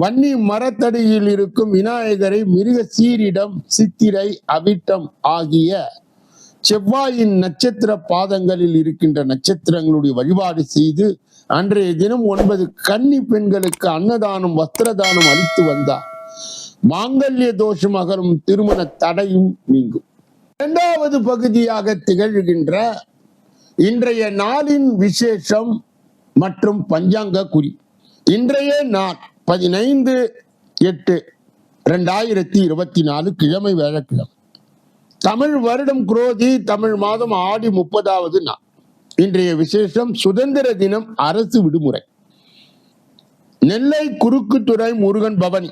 வன்னி மரத்தடியில் இருக்கும் விநாயகரை மிருக சீரிடம் சித்திரை அவிட்டம் ஆகிய செவ்வாயின் நட்சத்திர பாதங்களில் இருக்கின்ற நட்சத்திரங்களுடைய வழிபாடு செய்து அன்றைய தினம் ஒன்பது கன்னி பெண்களுக்கு அன்னதானம் வஸ்திரதானம் அளித்து வந்தார். மாங்கல்ய தோஷம் அகரும் திருமண தடையும் நீங்கும். இரண்டாவது பகுதியாக திகழ்கின்ற இன்றைய நாளின் விசேஷம் மற்றும் பஞ்சாங்க குறி இன்றைய நாள் பதினைந்து எட்டு ரெண்டாயிரத்தி இருபத்தி நாலு கிழமை வேழக்கிழமை தமிழ் வருடம் குரோதி தமிழ் மாதம் ஆடி முப்பதாவது நாள். இன்றைய விசேஷம் சுதந்திர தினம் அரசு விடுமுறை. நெல்லை குறுக்குத்துறை முருகன் பவனி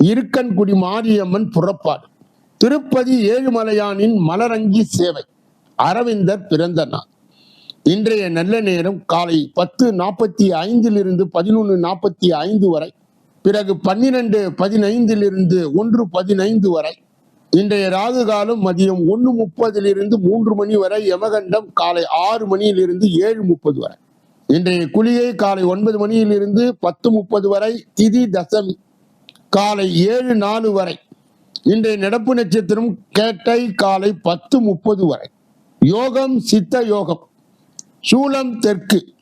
இருக்கன்குடி மாரியம்மன் புறப்பாடு திருப்பதி ஏழுமலையானின் மலரங்கி சேவை அரவிந்தர் பிறந்த நாள். இன்றைய நல்ல நேரம் காலை பத்து நாற்பத்தி ஐந்திலிருந்து பதினொன்று நாற்பத்தி ஐந்து வரை பிறகு பன்னிரண்டு பதினைந்திலிருந்து ஒன்று பதினைந்து வரை இன்றைய ராகு காலம் மதியம் ஒன்று முப்பதிலிருந்து மூன்று மணி வரை யமகண்டம் காலை ஆறு மணியிலிருந்து ஏழு முப்பது வரை. இன்றைய குளியை காலை ஒன்பது மணியிலிருந்து பத்து முப்பது வரை திதி தசமி காலை ஏழு நாலு வரை இன்றைய நடப்பு நட்சத்திரம் கேட்டை காலை பத்து முப்பது வரை. யோகம் சித்த யோகம். சூலம் தெற்கு.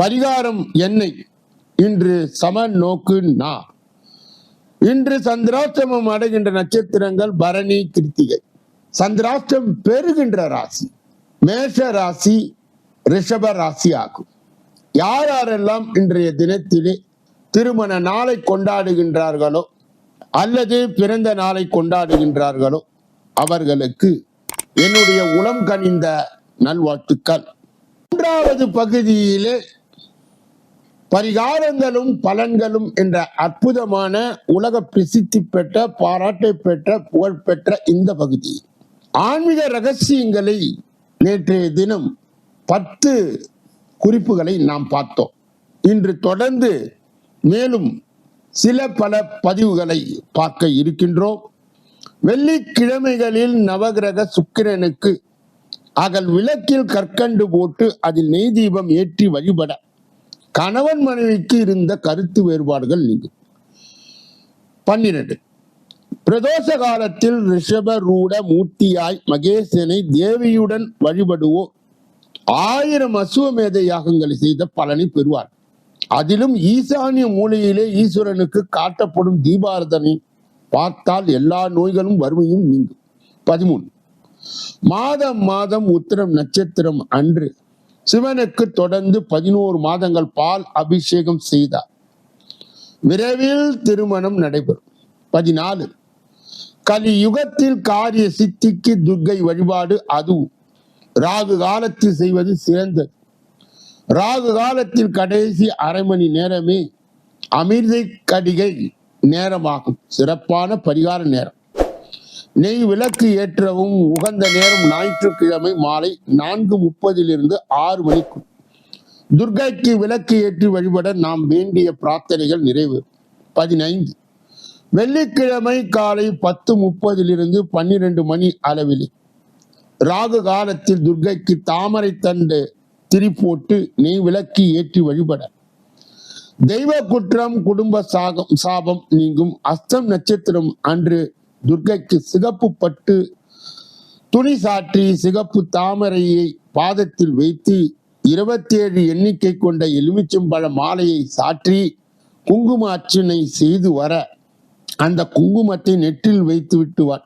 பரிகாரம் என்னை? இன்று சம நோக்கு நா. இன்று சந்திராஷ்டமம் அடைகின்ற நட்சத்திரங்கள் பரணி கிருத்திகை. சந்திராஷ்டம் பெறுகின்ற ராசி மேஷ ராசி ரிஷப ராசி ஆகும். யார் யாரெல்லாம் இன்றைய தினத்திலே திருமண நாளை கொண்டாடுகின்றார்களோ அல்லது பிறந்த நாளை கொண்டாடுகின்றார்களோ அவர்களுக்கு என்னுடைய உளம் கனிந்த நல்வாழ்த்துக்கள். மூன்றாவது பகுதியிலே பரிகாரங்களும் பலன்களும் என்ற அற்புதமான உலக பிரசித்தி பெற்ற பாராட்டை பெற்ற புகழ்பெற்ற இந்த பகுதி. ஆன்மீக ரகசியங்களை நேற்றைய தினம் பத்து குறிப்புகளை நாம் பார்த்தோம். இன்று தொடர்ந்து மேலும் சில பல பதிவுகளை பார்க்க இருக்கின்றோம். வெள்ளிக்கிழமைகளில் நவகிரக சுக்கிரனுக்கு அகல் விளக்கில் கற்கண்டு போட்டு அதில் நெய் தீபம் ஏற்றி வழிபட. கணவன் மனைவிக்கு இருந்த கருத்து வேறுபாடுகள் நீங்கும் பன்னிரண்டு. பிரதோஷ காலத்தில் ரிஷப ரூட மூர்த்தியாய் மகேசனை தேவியுடன் வழிபடுவோர். ஆயிரம் அசுவமேத யாகங்களை செய்த பலனை பெறுவார். அதிலும் ஈசானிய மூலையிலே ஈஸ்வரனுக்கு காட்டப்படும் தீபாரதனை பார்த்தால் எல்லா நோய்களும் வறுமையும் நீங்கும். பதிமூணு மாதம் மாதம் உத்திரம் நட்சத்திரம் அன்று சிவனுக்கு தொடர்ந்து பதினோரு மாதங்கள் பால் அபிஷேகம் செய்தார். விரைவில் திருமணம் நடைபெறும். பதினாலு கலியுகத்தில் காரிய சித்திக்கு துர்க்கை வழிபாடு அதுவும். ராகு காலத்தில் செய்வது சிறந்தது. ராகு காலத்தில் கடைசி அரை மணி நேரமே அமிர்தை கடிகை நேரமாகும். சிறப்பான பரிகார நேரம். நெய் விளக்கு ஏற்றவும் உகந்த நேரம் ஞாயிற்றுக்கிழமை மாலை நான்கு முப்பதிலிருந்து ஆறு மணிக்கு. துர்கைக்கு விளக்கு ஏற்றி வழிபட நாம் வேண்டிய பிரார்த்தனைகள் நிறைவு. பதினைந்து. வெள்ளிக்கிழமை காலை பத்து முப்பதிலிருந்து பன்னிரண்டு மணி அளவில். ராகு காலத்தில் துர்கைக்கு தாமரை தண்டு திரி போட்டு நெய் விளக்கு ஏற்றி வழிபட. தெய்வ குற்றம் குடும்ப சாகம் சாபம் நீங்கும் அஸ்தம் நட்சத்திரம் அன்று துர்க்கைக்கு சிகப்பு பட்டு துணி சாற்றி சிகப்பு தாமரையை பாதத்தில் வைத்து இருபத்தி ஏழு எண்ணிக்கை கொண்ட எலுமிச்சம்பழ மாலையை சாற்றி குங்கும அர்ச்சனை செய்து வர அந்த குங்குமத்தை நெற்றில் வைத்து விட்டு வ-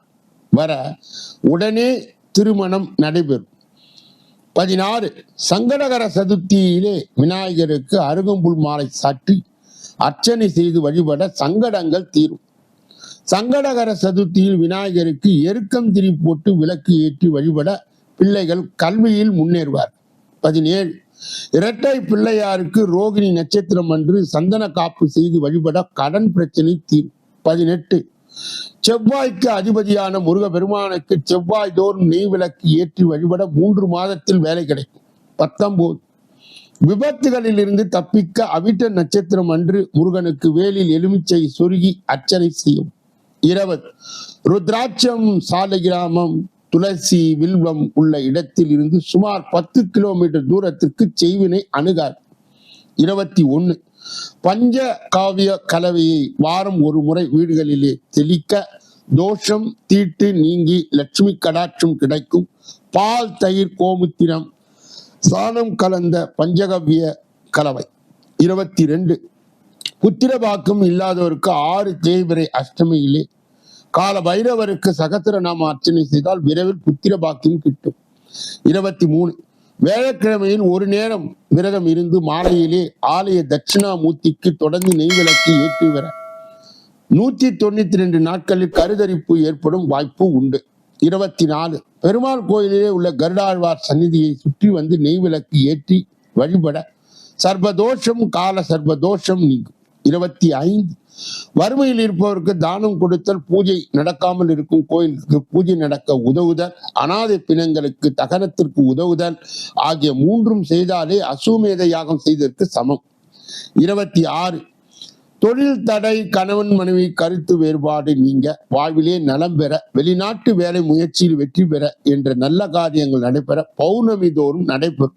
வர உடனே திருமணம் நடைபெறும். பதினாறு சங்கடகர சதுர்த்தியிலே விநாயகருக்கு அருகம்புல் மாலை சாற்றி அர்ச்சனை செய்து வழிபட சங்கடங்கள் தீரும். சங்கடகர சதுர்த்தியில் விநாயகருக்கு எருக்கம் திரி போட்டு விளக்கு ஏற்றி வழிபட பிள்ளைகள் கல்வியில் முன்னேறுவார். பதினேழு இரட்டை பிள்ளையாருக்கு ரோகிணி நட்சத்திரம் அன்று சந்தன காப்பு செய்து வழிபட கடன் பிரச்சனை தீர். பதினெட்டு செவ்வாய்க்கு அதிபதியான முருக பெருமானுக்கு செவ்வாய் தோறும் நெய் விளக்கு ஏற்றி வழிபட மூன்று மாதத்தில் வேலை கிடைக்கும். பத்தொன்பது விபத்துகளில் இருந்து தப்பிக்க அவிட்ட நட்சத்திரம் அன்று முருகனுக்கு வேலில் எலுமிச்சை சொருகி அர்ச்சனை செய்யும். இருபது. ருத்ராட்சம் சாலை கிராமம் துளசி வில்வம் உள்ள இடத்தில் இருந்து சுமார் பத்து கிலோமீட்டர் தூரத்திற்கு செய்வினை அணுகார். இருபத்தி ஒன்னு. பஞ்ச காவிய கலவையை வாரம் ஒரு முறை வீடுகளிலே தெளிக்க தோஷம் தீட்டு நீங்கி லட்சுமி கடாட்சம் கிடைக்கும். பால் தயிர் கோமுத்திரம் சாணம் கலந்த பஞ்சகவ்ய கலவை. இருபத்தி ரெண்டு. புத்திரபாக்கம் இல்லாதவருக்கு ஆறு தேய்பிரை அஷ்டமியிலே. கால பைரவருக்கு சகத்திரநாம அர்ச்சனை செய்தால் விரைவில் புத்திர பாக்கியம் கிட்டும். இருபத்தி மூணு வேலைக்கிழமையில் ஒரு நேரம் விரதம் இருந்து மாலையிலே ஆலய தட்சிணாமூர்த்திக்கு தொடர்ந்து நெய் விளக்கு ஏற்றி வர. நூத்தி தொண்ணூத்தி ரெண்டு நாட்களில் கருதரிப்பு ஏற்படும் வாய்ப்பு உண்டு. இருபத்தி நாலு பெருமாள் கோயிலிலே உள்ள கருடாழ்வார் சந்நிதியை சுற்றி வந்து நெய் விளக்கு ஏற்றி வழிபட. சர்வதோஷம் கால சர்வதோஷம் நீங்கும். இருபத்தி ஐந்து. வறுமையில் இருப்பவருக்கு தானம் கொடுத்தல் பூஜை நடக்காமல் இருக்கும் கோயிலுக்கு பூஜை நடக்க உதவுதல் அனாதை பிணங்களுக்கு தகனத்திற்கு உதவுதல் ஆகிய மூன்றும் செய்தாலே அசுமேத யாகம் செய்ததற்கு சமம். இருபத்தி ஆறு. தொழில் தடை கணவன் மனைவி கருத்து வேறுபாடு நீங்க வாழ்விலே நலம் பெற வெளிநாட்டு வேலை முயற்சியில் வெற்றி பெற என்ற நல்ல காரியங்கள் நடைபெற பௌர்ணமி தோறும் நடைபெறும்.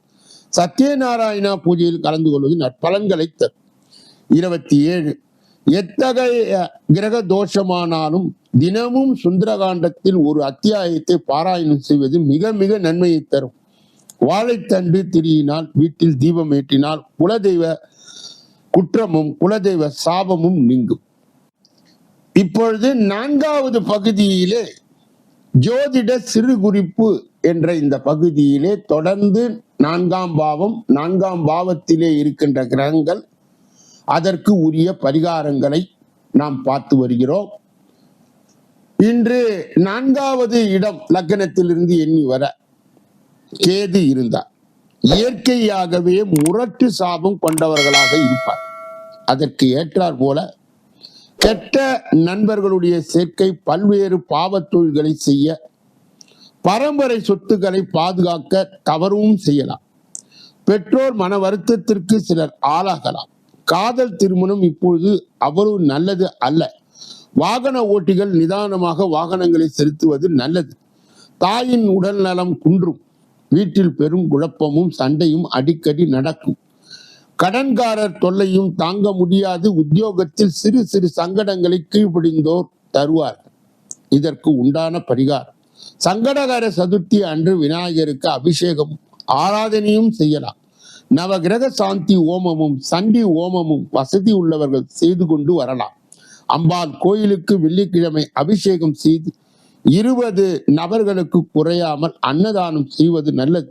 சத்யநாராயணா பூஜையில் கலந்து கொள்வது நற்பலன்களை தரும். இருபத்தி ஏழு. எத்தகைய கிரக தோஷமானாலும் தினமும் சுந்தரகாண்டத்தில் ஒரு அத்தியாயத்தை பாராயணம் செய்வது மிக மிக நன்மையை தரும். வாழைத்தண்டு திரியினால் வீட்டில் தீபம் ஏற்றினால் குலதெய்வ குற்றமும் குலதெய்வ சாபமும் நீங்கும். இப்பொழுது நான்காவது பகுதியிலே ஜோதிட சிறு குறிப்பு என்ற இந்த பகுதியிலே தொடர்ந்து நான்காம் பாவம் நான்காம் பாவத்திலே இருக்கின்ற கிரகங்கள் அதற்கு உரிய பரிகாரங்களை நாம் பார்த்து வருகிறோம். இன்று நான்காவது இடம் லக்னத்திலிருந்து எண்ணி வர கேது இருந்தார். இயற்கையாகவே முரட்டு சாபம் கொண்டவர்களாக இருப்பார். அதற்கு ஏற்றார் போல கெட்ட நண்பர்களுடைய சேர்க்கை பல்வேறு பாவத்தொழில்களை செய்ய பரம்பரை சொத்துக்களை பாதுகாக்க தவறும் செய்யலாம். பெற்றோர் மன வருத்தத்திற்கு சிலர் ஆளாகலாம். காதல் திருமணம் இப்பொழுது அவ்வளவு நல்லது அல்ல. வாகன ஓட்டிகள் நிதானமாக வாகனங்களை செலுத்துவது நல்லது. தாயின் உடல் நலம் குன்றும். வீட்டில் பெரும் குழப்பமும் சண்டையும் அடிக்கடி நடக்கும். கடன்காரர் தொல்லையும் தாங்க முடியாது. உத்தியோகத்தில் சிறு சிறு சங்கடங்களை கீழ்ப்படிந்தோர் தருவார் இதற்கு உண்டான பரிகாரம். சங்கடகார சதுர்த்தி அன்று விநாயகருக்கு அபிஷேகம் ஆராதனையும் செய்யலாம். நவகிரக சாந்தி ஓமமும் சண்டி ஓமமும் வசதி உள்ளவர்கள் செய்து கொண்டு வரலாம். அம்பாள் கோயிலுக்கு வெள்ளிக்கிழமை அபிஷேகம் செய்து இருபது நபர்களுக்கு குறையாமல் அன்னதானம் செய்வது நல்லது.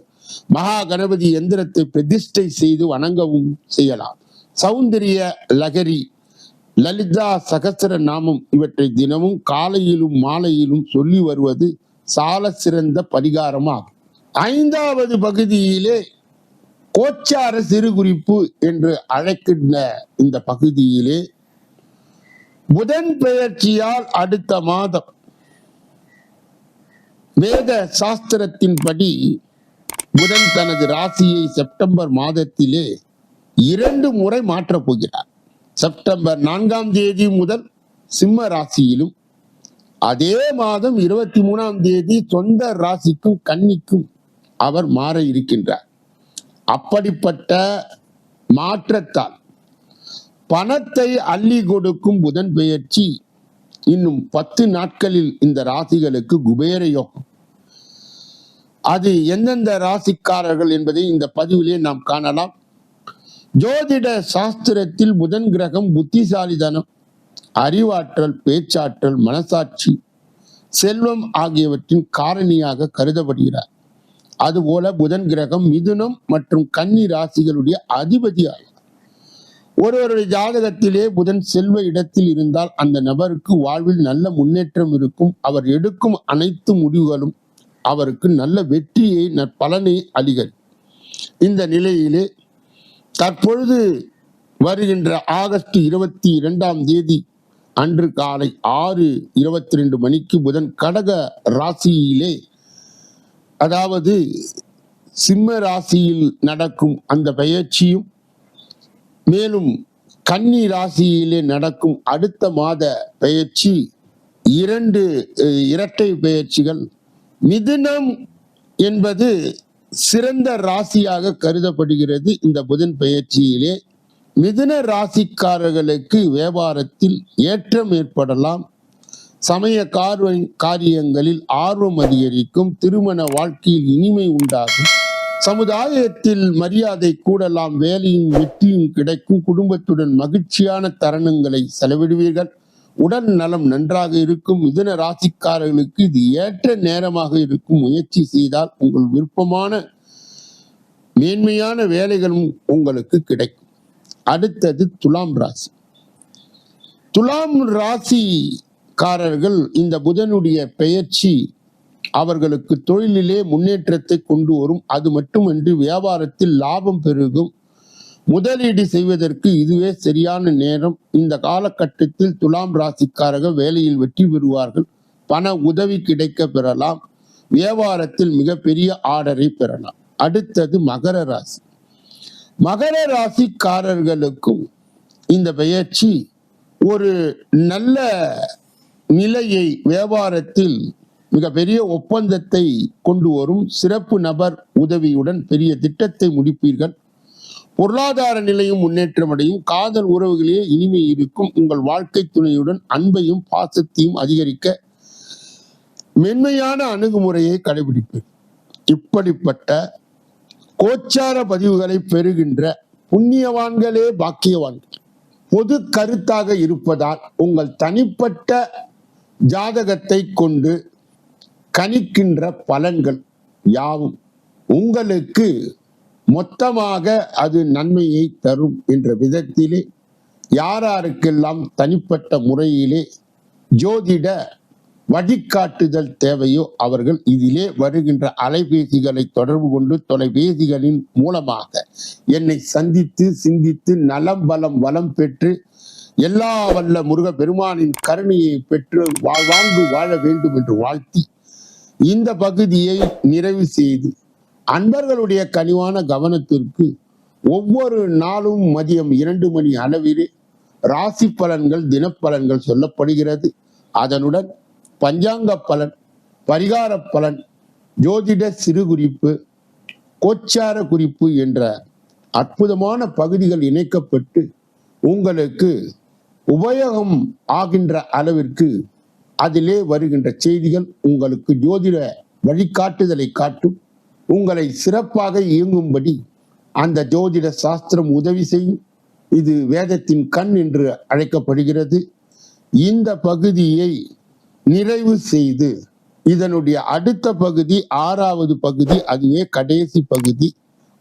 மகா கணபதி எந்திரத்தை பிரதிஷ்டை செய்து வணங்கவும் செய்யலாம். சௌந்தரிய லகரி லலிதா சகசர நாமம் இவற்றை தினமும் காலையிலும் மாலையிலும் சொல்லி வருவது சால சிறந்த பரிகாரமாகும். ஐந்தாவது பகுதியிலே கோச்சார சிறு குறிப்பு என்று அழைக்கின்ற இந்த பகுதியிலே புதன் பெயர்ச்சியால் அடுத்த மாதம் வேத சாஸ்திரத்தின்படி புதன் தனது ராசியை செப்டம்பர் மாதத்திலே இரண்டு முறை மாற்றப் போகிறார். செப்டம்பர் நான்காம் தேதி முதல் சிம்ம ராசியிலும் அதே மாதம் இருபத்தி மூணாம் தேதி சொந்த ராசிக்கும் கன்னிக்கும் அவர் மாற இருக்கின்றார். அப்படிப்பட்ட மாற்றத்தால் பணத்தை அள்ளி கொடுக்கும் புதன் பெயர்ச்சி இன்னும் பத்து நாட்களில் இந்த ராசிகளுக்கு குபேர யோகம் அது எந்தெந்த ராசிக்காரர்கள் என்பதை இந்த பதிவிலே நாம் காணலாம். ஜோதிட சாஸ்திரத்தில் புதன் கிரகம் புத்திசாலிதனம் அறிவாற்றல் பேச்சாற்றல் மனசாட்சி செல்வம் ஆகியவற்றின் காரணியாக கருதப்படுகிறார். அதுபோல புதன் கிரகம் மிதுனம் மற்றும் கன்னி ராசிகளுடைய அதிபதி ஆகும் ஒருவருடைய ஜாதகத்திலே புதன் செல்வ இடத்தில் இருந்தால் அந்த நபருக்கு வாழ்வில் நல்ல முன்னேற்றம் இருக்கும். அவர் எடுக்கும் அனைத்து முடிவுகளும் அவருக்கு நல்ல வெற்றியை நற்பலனை அளிகள். இந்த நிலையிலே தற்பொழுது வருகின்ற ஆகஸ்ட் இருபத்தி இரண்டாம் தேதி அன்று காலை ஆறு இருபத்தி ரெண்டு மணிக்கு புதன் கடக ராசியிலே அதாவது சிம்ம ராசியில் நடக்கும் அந்த பயிற்சியும் மேலும் கன்னி ராசியிலே நடக்கும் அடுத்த மாத பயிற்சி இரண்டு இரட்டை பயிற்சிகள் மிதுனம் என்பது சிறந்த ராசியாக கருதப்படுகிறது இந்த புதன் பயிற்சியிலே மிதுன ராசிக்காரர்களுக்கு வியாபாரத்தில் ஏற்றம் ஏற்படலாம். சமய கார்வ- காரியங்களில் ஆர்வம் அதிகரிக்கும் திருமண வாழ்க்கையில் இனிமை உண்டாகும். சமுதாயத்தில் மரியாதை கூடலாம் வேலையும் வெற்றியும் கிடைக்கும் குடும்பத்துடன் மகிழ்ச்சியான தருணங்களை செலவிடுவீர்கள். உடல் நலம் நன்றாக இருக்கும் மிதுன ராசிக்காரர்களுக்கு இது ஏற்ற நேரமாக இருக்கும். முயற்சி செய்தால் உங்கள் விருப்பமான மேன்மையான வேலைகளும் உங்களுக்கு கிடைக்கும். அடுத்தது துலாம் ராசி. துலாம் ராசி காரர்கள் இந்த புதனுடைய பெயர்ச்சி அவர்களுக்கு தொழிலிலே முன்னேற்றத்தை கொண்டு வரும். அது மட்டுமன்றி வியாபாரத்தில் லாபம் பெருகும். முதலீடு செய்வதற்கு இதுவே சரியான நேரம். இந்த காலகட்டத்தில் துலாம் ராசிக்காரர்கள் வேலையில் வெற்றி பெறுவார்கள். பண உதவி கிடைக்க பெறலாம். வியாபாரத்தில் மிகப்பெரிய ஆர்டரை பெறலாம். அடுத்தது மகர ராசி. மகர ராசிக்காரர்களுக்கும் இந்த பெயர்ச்சி ஒரு நல்ல நிலையை வியாபாரத்தில் மிகப்பெரிய ஒப்பந்தத்தை கொண்டு வரும் சிறப்பு நபர் உதவியுடன் பெரிய திட்டத்தை முடிப்பீர்கள். பொருளாதார நிலையும் முன்னேற்றம் அடையும். காதல் உறவுகளே இனிமை இருக்கும். உங்கள் வாழ்க்கை துணையுடன் அன்பையும் பாசத்தையும் அதிகரிக்க மென்மையான அணுகுமுறையை கடைபிடிப்பேன் இப்படிப்பட்ட கோச்சார பதிவுகளை பெறுகின்ற புண்ணியவான்களே பாக்கியவான்கள். பொது கருத்தாக இருப்பதால் உங்கள் தனிப்பட்ட ஜாதகத்தை கொண்டு கணிக்கின்ற பலன்கள் யாவும் உங்களுக்கு மொத்தமாக அது நன்மையை தரும் என்ற விதத்திலே யாராருக்கெல்லாம் தனிப்பட்ட முறையிலே ஜோதிட வழிகாட்டுதல் தேவையோ அவர்கள் இதிலே வருகின்ற அலைபேசிகளை தொடர்பு கொண்டு தொலைபேசிகளின் மூலமாக என்னை சந்தித்து சிந்தித்து நலம் பலம் வளம் பெற்று எல்லா வல்ல முருக பெருமானின் கருணையை பெற்று வாழ்வாழ்ந்து வாழ வேண்டும் என்று வாழ்த்தி இந்த பகுதியை நிறைவு செய்து அன்பர்களுடைய கனிவான கவனத்திற்கு ஒவ்வொரு நாளும் மதியம் இரண்டு மணி அளவிலே ராசி பலன்கள் தினப்பலன்கள் சொல்லப்படுகிறது. அதனுடன் பஞ்சாங்க பலன் பரிகார பலன் ஜோதிட சிறு குறிப்பு கோச்சார குறிப்பு என்ற அற்புதமான பகுதிகள் இணைக்கப்பட்டு உங்களுக்கு உபயோகம் ஆகின்ற அளவிற்கு அதிலே வருகின்ற செய்திகள் உங்களுக்கு ஜோதிட வழிகாட்டுதலை காட்டும். உங்களை சிறப்பாக இயங்கும்படி அந்த ஜோதிட சாஸ்திரம் உதவி செய்யும். இது வேதத்தின் கண் என்று அழைக்கப்படுகிறது. இந்த பகுதியை நிறைவு செய்து இதனுடைய அடுத்த பகுதி ஆறாவது பகுதி அதுவே கடைசி பகுதி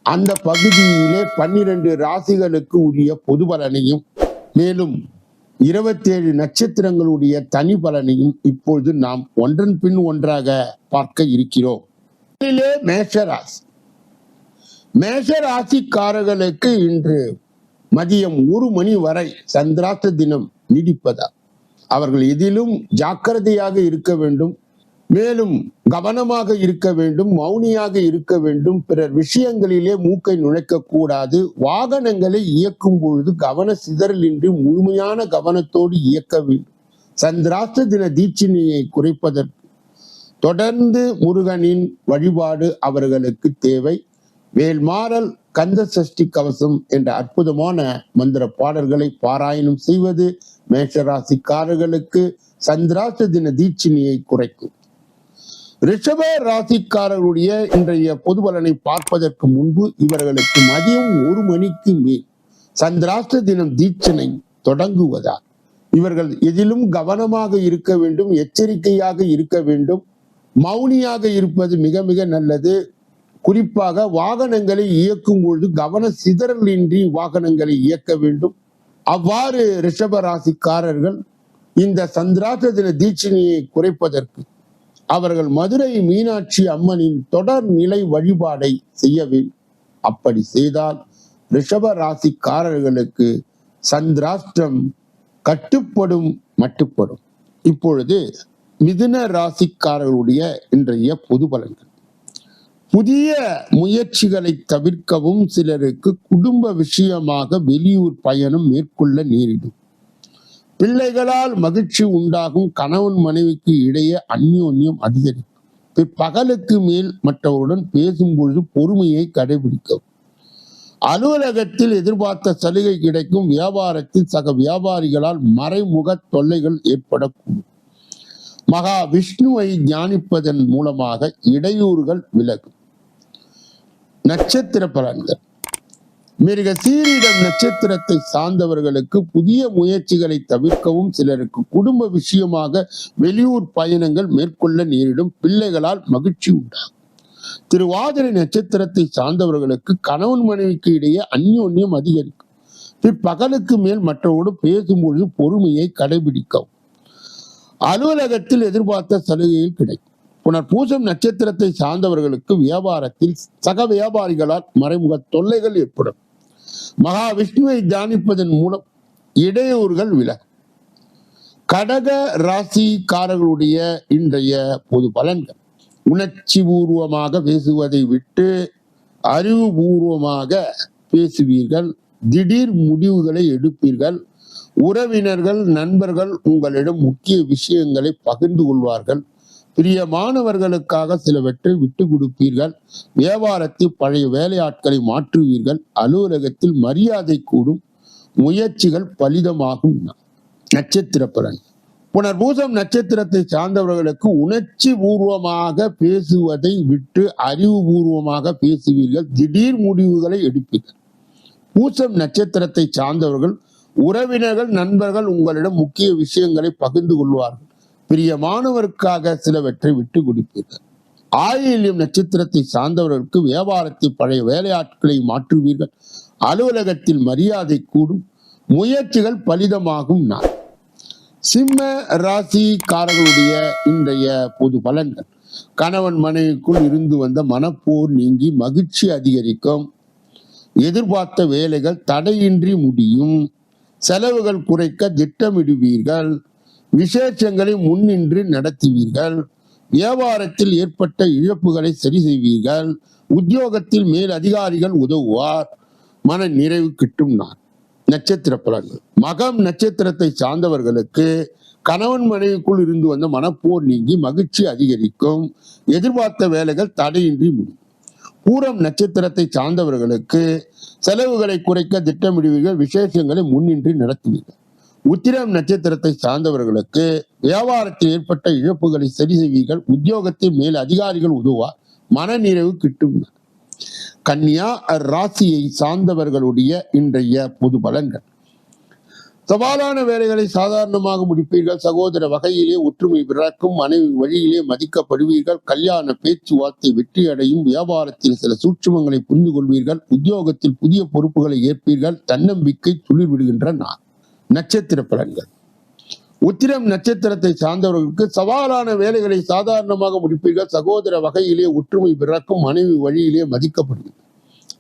அந்த பகுதியிலே பன்னிரண்டு ராசிகளுக்கு உரிய பொது பலனையும் மேலும் இருபத்தேழு நட்சத்திரங்களுடைய தனி பலனையும் இப்பொழுது நாம் ஒன்றன் பின் ஒன்றாக பார்க்க இருக்கிறோம். மேஷராசி. மேஷராசிக்காரர்களுக்கு இன்று மதியம் ஒரு மணி வரை சந்திராத்த தினம் நீடிப்பதா அவர்கள் எதிலும் ஜாக்கிரதையாக இருக்க வேண்டும். மேலும் கவனமாக இருக்க வேண்டும் மௌனியாக இருக்க வேண்டும். பிறர் விஷயங்களிலே மூக்கை நுழைக்க கூடாது வாகனங்களை இயக்கும் பொழுது கவன சிதறலின்றி முழுமையான கவனத்தோடு இயக்க வேண்டும். சந்திராஷ்ட தின தீட்சினியை குறைப்பதற்கு தொடர்ந்து முருகனின் வழிபாடு அவர்களுக்கு தேவை. வேல்மாறல் கந்த சஷ்டி கவசம் என்ற அற்புதமான மந்திர பாடல்களை பாராயணம் செய்வது மேஷராசிக்காரர்களுக்கு சந்திராஷ்ட தின தீட்சினியை குறைக்கும். ரிஷப ராசிக்காரர்களுடைய இன்றைய பொது பலனை பார்ப்பதற்கு முன்பு இவர்களுக்கு மதியம் ஒரு மணிக்கு மேல் சந்திராஷ்ட தினம் தீட்சணை தொடங்குவதால் இவர்கள் எதிலும் கவனமாக இருக்க வேண்டும் எச்சரிக்கையாக இருக்க வேண்டும். மௌனியாக இருப்பது மிக மிக நல்லது. குறிப்பாக வாகனங்களை இயக்கும் பொழுது கவன சிதறலின்றி வாகனங்களை இயக்க வேண்டும். அவ்வாறு ரிஷப ராசிக்காரர்கள் இந்த சந்திராஷ்ட தின தீட்சணையை குறைப்பதற்கு அவர்கள் மதுரை மீனாட்சி அம்மனின் தொடர் நிலை வழிபாடை செய்யவில் அப்படி செய்தால் ரிஷப ராசிக்காரர்களுக்கு சந்திராஷ்டிரம் கட்டுப்படும் மட்டுப்படும். இப்பொழுது மிதுன ராசிக்காரர்களுடைய இன்றைய பொது பலன்கள். புதிய முயற்சிகளை தவிர்க்கவும் சிலருக்கு குடும்ப விஷயமாக வெளியூர் பயணம் மேற்கொள்ள நேரிடும். பிள்ளைகளால் மகிழ்ச்சி உண்டாகும் கணவன் மனைவிக்கு இடையே அந்யோன்யம் அதிகரிக்கும். பிற்பகலுக்கு மேல் மற்றவருடன் பேசும்பொழுது பொறுமையை கடைபிடிக்கவும். அலுவலகத்தில் எதிர்பார்த்த சலுகை கிடைக்கும். வியாபாரத்தில் சக வியாபாரிகளால் மறைமுக தொல்லைகள் ஏற்படக்கூடும். மகா விஷ்ணுவை தியானிப்பதன் மூலமாக இடையூறுகள் விலகும். நட்சத்திர பலன்கள். மிருக சீரிடம் நட்சத்திரத்தை சார்ந்தவர்களுக்கு புதிய முயற்சிகளை தவிர்க்கவும் சிலருக்கு குடும்ப விஷயமாக வெளியூர் பயணங்கள் மேற்கொள்ள நேரிடும் பிள்ளைகளால் மகிழ்ச்சி உண்டாகும். திருவாதிரை நட்சத்திரத்தை சார்ந்தவர்களுக்கு கணவன் மனைவிக்கு இடையே அந்யோன்யம் அதிகரிக்கும். பிற்பகலுக்கு மேல் மற்றவோடு பேசும்பொழுது பொறுமையை கடைபிடிக்கவும். அலுவலகத்தில் எதிர்பார்த்த சலுகையில் கிடைக்கும். புனர் பூசம் நட்சத்திரத்தை சார்ந்தவர்களுக்கு வியாபாரத்தில் சக வியாபாரிகளால் மறைமுக தொல்லைகள் ஏற்படும். மகாவிஷ்ணுவை தியானிப்பதன் மூலம் இடையூறுகள் விலகும் கடக ராசிக்காரர்களுடைய இன்றைய பொது பலன்கள். உணர்ச்சி பூர்வமாக பேசுவதை விட்டு அறிவுபூர்வமாக பேசுவீர்கள். திடீர் முடிவுகளை எடுப்பீர்கள். உறவினர்கள் நண்பர்கள் உங்களிடம் முக்கிய விஷயங்களை பகிர்ந்து கொள்வார்கள். பிரியமானவர்களுக்காக சிலவற்றை விட்டு கொடுப்பீர்கள் வியாபாரத்தில் பழைய வேலையாட்களை மாற்றுவீர்கள். அலுவலகத்தில் மரியாதை கூடும். முயற்சிகள் பலிதமாகும். நட்சத்திர பலன். புனர்பூசம் நட்சத்திரத்தை சார்ந்தவர்களுக்கு உணர்ச்சி பூர்வமாக பேசுவதை விட்டு அறிவுபூர்வமாக பேசுவீர்கள். திடீர் முடிவுகளை எடுப்பீர்கள். பூசம் நட்சத்திரத்தை சார்ந்தவர்கள் உறவினர்கள் நண்பர்கள் உங்களிடம் முக்கிய விஷயங்களை பகிர்ந்து கொள்வார்கள். பிரியமானவருக்காக சிலவற்றை விட்டு கொடுப்பீர்கள். ஆயில்யம் நட்சத்திரத்தை சார்ந்தவர்களுக்கு வியாபாரத்தை பழைய வேலையாட்களை மாற்றுவீர்கள். அலுவலகத்தில் மரியாதை கூடும். முயற்சிகள் பலிதமாகும் நாள். சிம்ம ராசிக்காரர்களுடைய இன்றைய பொது பலன்கள். கணவன் மனைவிக்குள் இருந்து வந்த மனப்போர் நீங்கி மகிழ்ச்சி அதிகரிக்கும். எதிர்பார்த்த வேலைகள் தடையின்றி முடியும். செலவுகள் குறைக்க திட்டமிடுவீர்கள். விசேஷங்களை முன்னின்று நடத்துவீர்கள். வியாபாரத்தில் ஏற்பட்ட இழப்புகளை சரி செய்வீர்கள். உத்தியோகத்தில் மேல் அதிகாரிகள் உதவுவார். மன நிறைவு கிட்டும் நான் நட்சத்திர பலன்கள். மகம் நட்சத்திரத்தை சார்ந்தவர்களுக்கு கணவன் மனைவிக்குள் இருந்து வந்த மனப்போர் நீங்கி மகிழ்ச்சி அதிகரிக்கும். எதிர்பார்த்த வேலைகள் தடையின்றி முடியும். பூரம் நட்சத்திரத்தை சார்ந்தவர்களுக்கு செலவுகளை குறைக்க திட்டமிடுவீர்கள். விசேஷங்களை முன்னின்று நடத்துவீர்கள். உத்திரம் நட்சத்திரத்தை சார்ந்தவர்களுக்கு வியாபாரத்தில் ஏற்பட்ட இழப்புகளை சரி செய்வீர்கள். உத்தியோகத்தில் மேல் அதிகாரிகள் உதவுவார் மனநிறைவு கிட்டும். கன்னியா ராசியை சார்ந்தவர்களுடைய இன்றைய பொது பலன்கள். சவாலான வேலைகளை சாதாரணமாக முடிப்பீர்கள். சகோதர வகையிலே ஒற்றுமை பிறக்கும். மனைவி வழியிலே மதிக்கப்படுவீர்கள். கல்யாண பேச்சுவார்த்தை வெற்றி அடையும் வியாபாரத்தில் சில சூட்சுமங்களை புரிந்து கொள்வீர்கள் உத்தியோகத்தில் புதிய பொறுப்புகளை ஏற்பீர்கள். தன்னம்பிக்கை துளிர் விடுகின்ற நட்சத்திர பலன்கள் உத்திரம் நட்சத்திரத்தை சார்ந்தவர்களுக்கு சவாலான வேலைகளை சாதாரணமாக முடிப்பீர்கள். சகோதர வகையிலே ஒற்றுமை பிறக்கும் மனைவி வழியிலே மதிக்கப்படுகிறது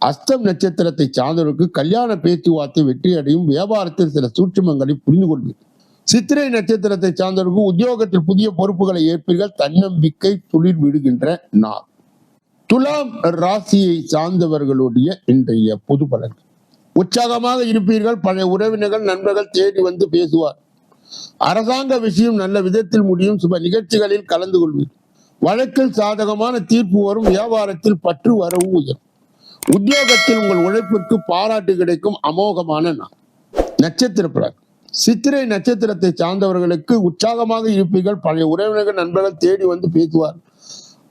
அஸ்தம் நட்சத்திரத்தை சார்ந்தவர்களுக்கு கல்யாண பேச்சுவார்த்தை வெற்றி அடையும் வியாபாரத்தில் சில சூட்சுமங்களை புரிந்து கொள்வீர்கள். சித்திரை நட்சத்திரத்தை சார்ந்தவர்களுக்கு உத்தியோகத்தில் புதிய பொறுப்புகளை ஏற்பீர்கள். தன்னம்பிக்கை துளிர் விடுகின்ற நாள். துலாம் ராசியை சார்ந்தவர்களுடைய இன்றைய பொது பலன்கள். உற்சாகமாக இருப்பீர்கள். பழைய உறவினர்கள் நண்பர்கள் தேடி வந்து பேசுவார். அரசாங்க விஷயம் நல்ல விதத்தில் முடியும். சுப நிகழ்ச்சிகளில் கலந்து கொள்வீர். வழக்கில் சாதகமான தீர்ப்பு வரும். வியாபாரத்தில் பற்று வரவும் உயரும். உத்தியோகத்தில் உங்கள் உழைப்பிற்கு பாராட்டு கிடைக்கும். அமோகமான நாள். நட்சத்திர பிறகு சித்திரை நட்சத்திரத்தை சார்ந்தவர்களுக்கு உற்சாகமாக இருப்பீர்கள். பழைய உறவினர்கள் நண்பர்கள் தேடி வந்து பேசுவார்.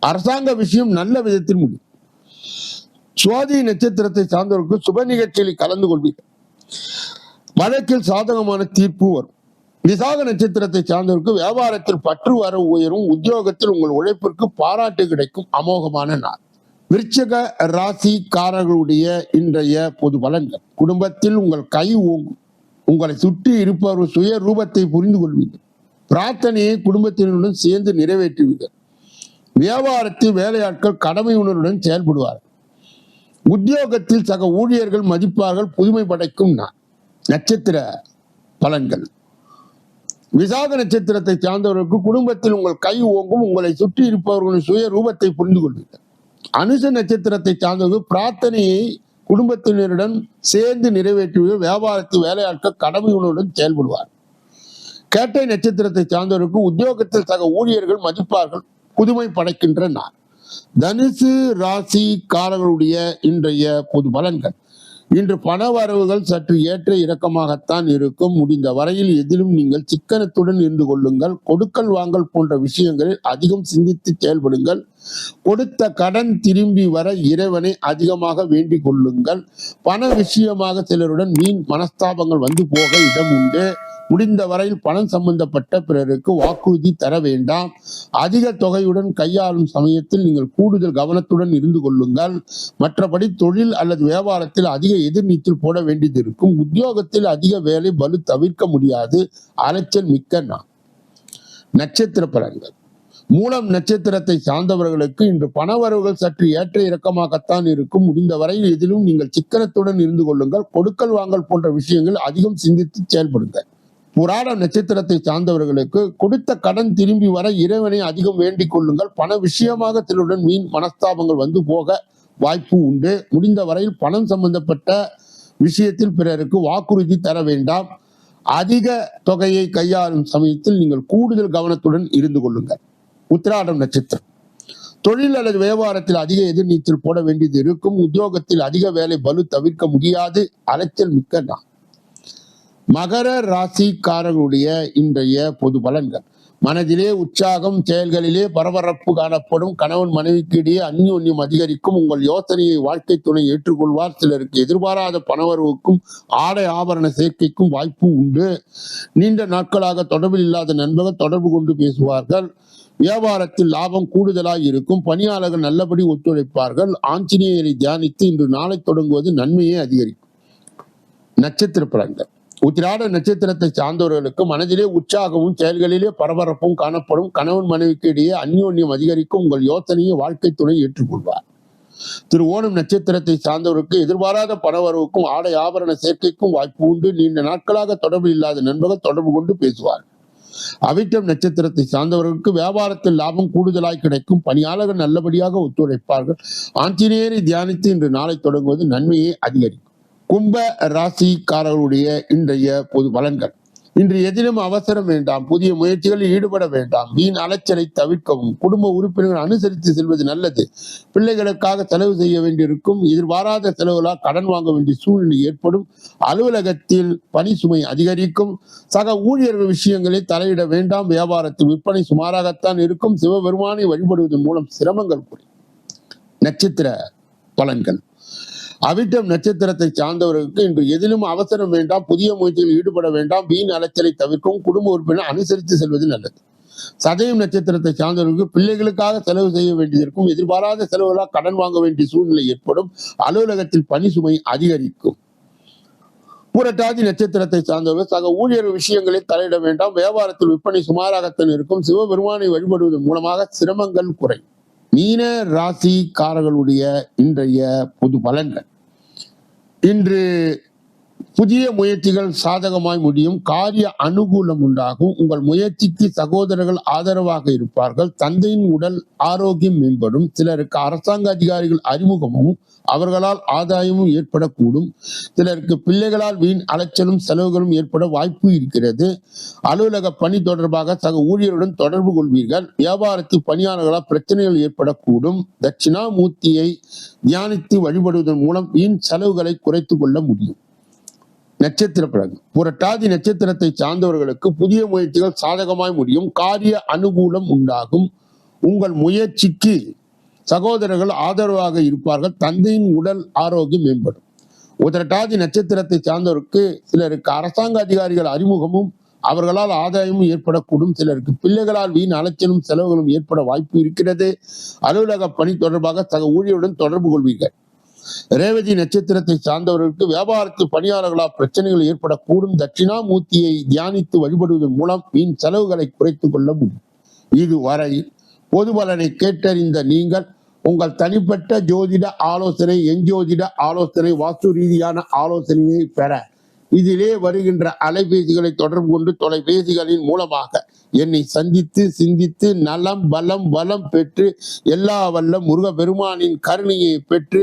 அரசாங்க விஷயம் நல்ல விதத்தில் முடியும். சுவாதி நட்சத்திரத்தை சார்ந்தவர்களுக்கு சுப நிகழ்ச்சியில் கலந்து கொள்வீர்கள். வழக்கில் சாதகமான தீர்ப்பு வரும். விசாக நட்சத்திரத்தை சார்ந்தவருக்கு வியாபாரத்தில் பற்று வர உயரும். உத்தியோகத்தில் உங்கள் உழைப்பிற்கு பாராட்டு கிடைக்கும். அமோகமான நாள். விருச்சக ராசிக்காரர்களுடைய இன்றைய பொது பலன்கள். குடும்பத்தில் உங்கள் கை ஓங்கும். உங்களை சுற்றி இருப்பவர் சுய ரூபத்தை புரிந்து கொள்வீர்கள். பிரார்த்தனையை குடும்பத்தினருடன் சேர்ந்து நிறைவேற்றுவீர்கள். வியாபாரத்தில் வேலையாட்கள் கடமை உணர்வுடன் செயல்படுவார்கள். உத்தியோகத்தில் சக ஊழியர்கள் மதிப்பார்கள் புதுமை படைக்கும் நட்சத்திர பலன்கள். விசாக நட்சத்திரத்தை சார்ந்தவர்களுக்கு குடும்பத்தில் உங்கள் கை ஓங்கும் உங்களை சுற்றி இருப்பவர்களின் சுய ரூபத்தை புரிந்து கொள்வீர்கள். அனுச நட்சத்திரத்தை சார்ந்தவர்கள் பிரார்த்தனையை குடும்பத்தினருடன் சேர்ந்து நிறைவேற்றுவீர்கள் வியாபாரத்தில் வேலையாட்கள் கடமை உணவுடன் செயல்படுவார் கேட்டை நட்சத்திரத்தை சார்ந்தவருக்கு உத்தியோகத்தில் சக ஊழியர்கள் மதிப்பார்கள் புதுமை படைக்கின்ற நான் தனுசு ராசிக்காரர்களுடைய இன்றைய பொது பலன்கள். இன்று பண வரவுகள் சற்று ஏற்ற இறக்கமாகத்தான் இருக்கும். முடிந்த வரையில் எதிலும் நீங்கள் சிக்கனத்துடன் இருந்து கொள்ளுங்கள். கொடுக்கல் வாங்கல் போன்ற விஷயங்களில் அதிகம் சிந்தித்து செயல்படுங்கள். கொடுத்த கடன் திரும்பி வர இறைவனை அதிகமாக வேண்டிக் கொள்ளுங்கள். பண விஷயமாக சிலருடன் மீன் மனஸ்தாபங்கள் வந்து போக இடம் உண்டு. முடிந்த வரையில் பணம் சம்பந்தப்பட்ட பிறருக்கு வாக்குறுதி தர வேண்டாம். அதிக தொகையுடன் கையாளும் சமயத்தில் நீங்கள் கூடுதல் கவனத்துடன் இருந்து கொள்ளுங்கள். மற்றபடி தொழில் அல்லது வியாபாரத்தில் அதிக எதிர்நீச்சல் போட வேண்டியது இருக்கும். உத்தியோகத்தில் அதிக வேலை பலு தவிர்க்க முடியாது. அலைச்சல் மிக்க நான் நட்சத்திர பலன்கள். மூலம் நட்சத்திரத்தை சார்ந்தவர்களுக்கு இன்று பணவரவுகள் சற்று ஏற்ற இறக்கமாகத்தான் இருக்கும். முடிந்த வரையில் எதிலும் நீங்கள் சிக்கனத்துடன் இருந்து கொள்ளுங்கள். கொடுக்கல் வாங்கல் போன்ற விஷயங்கள் அதிகம் சிந்தித்து செயல்படுங்கள். புராட நட்சத்திரத்தை சார்ந்தவர்களுக்கு கொடுத்த கடன் திரும்பி வர இறைவனை அதிகம் வேண்டிக் கொள்ளுங்கள். பண விஷயமாக திருடன் மீன் மனஸ்தாபங்கள் வந்து போக வாய்ப்பு உண்டு. முடிந்த வரையில் பணம் சம்பந்தப்பட்ட விஷயத்தில் பிறருக்கு வாக்குறுதி தர வேண்டாம். அதிக தொகையை கையாளும் சமயத்தில் நீங்கள் கூடுதல் கவனத்துடன் இருந்து கொள்ளுங்கள். உத்திராடம் நட்சத்திரம். தொழில் அல்லது வியாபாரத்தில் அதிக எதிர்நீச்சல் போட வேண்டியது இருக்கும். உத்தியோகத்தில் அதிக வேலை பலு தவிர்க்க முடியாது. அலைச்சல் மிக்க நான் மகர ராசிக்காரர்களுடைய இன்றைய பொது பலன்கள். மனதிலே உற்சாகம் செயல்களிலே பரபரப்பு காணப்படும். கணவன் மனைவிக்கு இடையே அந்யோன்யம் அதிகரிக்கும். உங்கள் யோசனையை வாழ்க்கை துணை ஏற்றுக்கொள்வார். சிலருக்கு எதிர்பாராத பணவரவுக்கும் ஆடை ஆபரண சேர்க்கைக்கும் வாய்ப்பு உண்டு. நீண்ட நாட்களாக தொடர்பில் இல்லாத நண்பர்கள் தொடர்பு கொண்டு பேசுவார்கள். வியாபாரத்தில் லாபம் கூடுதலாக இருக்கும். பணியாளர்கள் நல்லபடி ஒத்துழைப்பார்கள். ஆஞ்சநேயரை தியானித்து இன்று நாளை தொடங்குவது நன்மையை அதிகரிக்கும். நட்சத்திர பலன்கள். உத்திராட நட்சத்திரத்தை சார்ந்தவர்களுக்கு மனதிலே உற்சாகமும் செயல்களிலே பரபரப்பும் காணப்படும். கணவன் மனைவிக்கு இடையே அந்யோன்யம் அதிகரிக்கும். உங்கள் யோசனையை வாழ்க்கை துணை ஏற்றுக்கொள்வார். திரு ஓணம் நட்சத்திரத்தை சார்ந்தவருக்கு எதிர்பாராத பணவரவுக்கும் ஆடை ஆபரண சேர்க்கைக்கும் வாய்ப்பு உண்டு. நீண்ட நாட்களாக தொடர்பு இல்லாத நண்பர்கள் தொடர்பு கொண்டு பேசுவார். அவிட்டம் நட்சத்திரத்தை சார்ந்தவர்களுக்கு வியாபாரத்தில் லாபம் கூடுதலாய் கிடைக்கும். பணியாளர்கள் நல்லபடியாக ஒத்துழைப்பார்கள். ஆஞ்சநேயரை தியானித்து இன்று நாளை தொடங்குவது நன்மையை அதிகரிக்கும். கும்ப ராசிக்காரர்களுடைய இன்றைய பொது பலன்கள் இன்று எதிலும் அவசரம் வேண்டாம் புதிய முயற்சிகளில் ஈடுபட வேண்டாம். வீண் அலைச்சலை தவிர்க்கவும் குடும்ப உறுப்பினர்கள் அனுசரித்து செல்வது நல்லது. பிள்ளைகளுக்காக செலவு செய்ய வேண்டியிருக்கும் எதிர்பாராத செலவுகளால் கடன் வாங்க வேண்டிய சூழ்நிலை ஏற்படும். அலுவலகத்தில் பணி சுமை அதிகரிக்கும். சக ஊழியர்கள் விஷயங்களில் தலையிட வேண்டாம். வியாபாரத்தில் விற்பனை சுமாராகத்தான் இருக்கும். சிவபெருமானை வழிபடுவதன் மூலம் சிரமங்கள் கூடும் நட்சத்திர பலன்கள். அவிட்டம் நட்சத்திரத்தை சார்ந்தவர்களுக்கு இன்று எதிலும் அவசரம் வேண்டாம் புதிய முயற்சியில் ஈடுபட வேண்டாம் வீண் அலைச்சலை தவிர்க்கவும் குடும்ப உறுப்பினர் அனுசரித்து செல்வது நல்லது. சதயம் நட்சத்திரத்தை சார்ந்தவர்களுக்கு பிள்ளைகளுக்காக செலவு செய்ய வேண்டியிருக்கும் எதிர்பாராத செலவுகளால் கடன் வாங்க வேண்டிய சூழ்நிலை ஏற்படும். அலுவலகத்தில் பணி சுமை அதிகரிக்கும். புரட்டாதி நட்சத்திரத்தை சார்ந்தவர்கள் சக ஊழியர் விஷயங்களை தலையிட வேண்டாம். வியாபாரத்தில் விற்பனை சுமாராகத்தான் இருக்கும். சிவபெருமானை வழிபடுவதன் மூலமாக சிரமங்கள் குறையும். மீன ராசிக்காரர்களுடைய இன்றைய பொது பலன்கள். இன்று புதிய முயற்சிகள் சாதகமாய் முடியும். காரிய அனுகூலம் உண்டாகும். உங்கள் முயற்சிக்கு சகோதரர்கள் ஆதரவாக இருப்பார்கள். தந்தையின் உடல் ஆரோக்கியம் மேம்படும். சிலருக்கு அரசாங்க அதிகாரிகள் அறிமுகமும் அவர்களால் ஆதாயமும் ஏற்படக்கூடும். சிலருக்கு பிள்ளைகளால் வீண் அலைச்சலும் செலவுகளும் ஏற்பட வாய்ப்பு இருக்கிறது. அலுவலக பணி தொடர்பாக சக ஊழியருடன் தொடர்பு கொள்வீர்கள். வியாபாரத்தில் பணியாளர்களால் பிரச்சனைகள் ஏற்படக்கூடும். தட்சிணாமூர்த்தியை தியானித்து வழிபடுவதன் மூலம் வீண் செலவுகளை குறைத்து கொள்ள முடியும். நட்சத்திர பலன் புரட்டாதி நட்சத்திரத்தை சார்ந்தவர்களுக்கு புதிய முயற்சிகள் சாதகமாய் முடியும். காரிய அனுகூலம் உண்டாகும். உங்கள் முயற்சிக்கு சகோதரர்கள் ஆதரவாக இருப்பார்கள். தந்தையின் உடல் ஆரோக்கியம் மேம்படும். உதரட்டாதி நட்சத்திரத்தை சார்ந்தவருக்கு சிலருக்கு அரசாங்க அதிகாரிகள் அறிமுகமும் அவர்களால் ஆதாயமும் ஏற்படக்கூடும். சிலருக்கு பிள்ளைகளால் வீண் அலைச்சலும் செலவுகளும் ஏற்பட வாய்ப்பு இருக்கிறது. அலுவலக பணி தொடர்பாக சக ஊழியருடன் தொடர்பு கொள்வீர்கள். ரேவதி நட்சத்திரத்தை சார்ந்தவர்களுக்கு வியாபாரத்து பணியாளர்களால் பிரச்சனைகள் ஏற்படக்கூடும். தட்சிணாமூர்த்தியை தியானித்து வழிபடுவதன் மூலம் வீண் செலவுகளை குறைத்துக் கொள்ள முடியும். இதுவரை பொது பலனை கேட்டறிந்த நீங்கள் உங்கள் தனிப்பட்ட ஜோதிட ஆலோசனை எஞ்சோதிட ஆலோசனை வாஸ்து ரீதியான ஆலோசனையை பெற இதிலே வருகின்ற அலைபேசிகளை தொடர்பு கொண்டு தொலைபேசிகளின் மூலமாக என்னை சந்தித்து சிந்தித்து நலம் பலம் வளம் பெற்று எல்லா வல்ல முருக பெருமானின் கருணையை பெற்று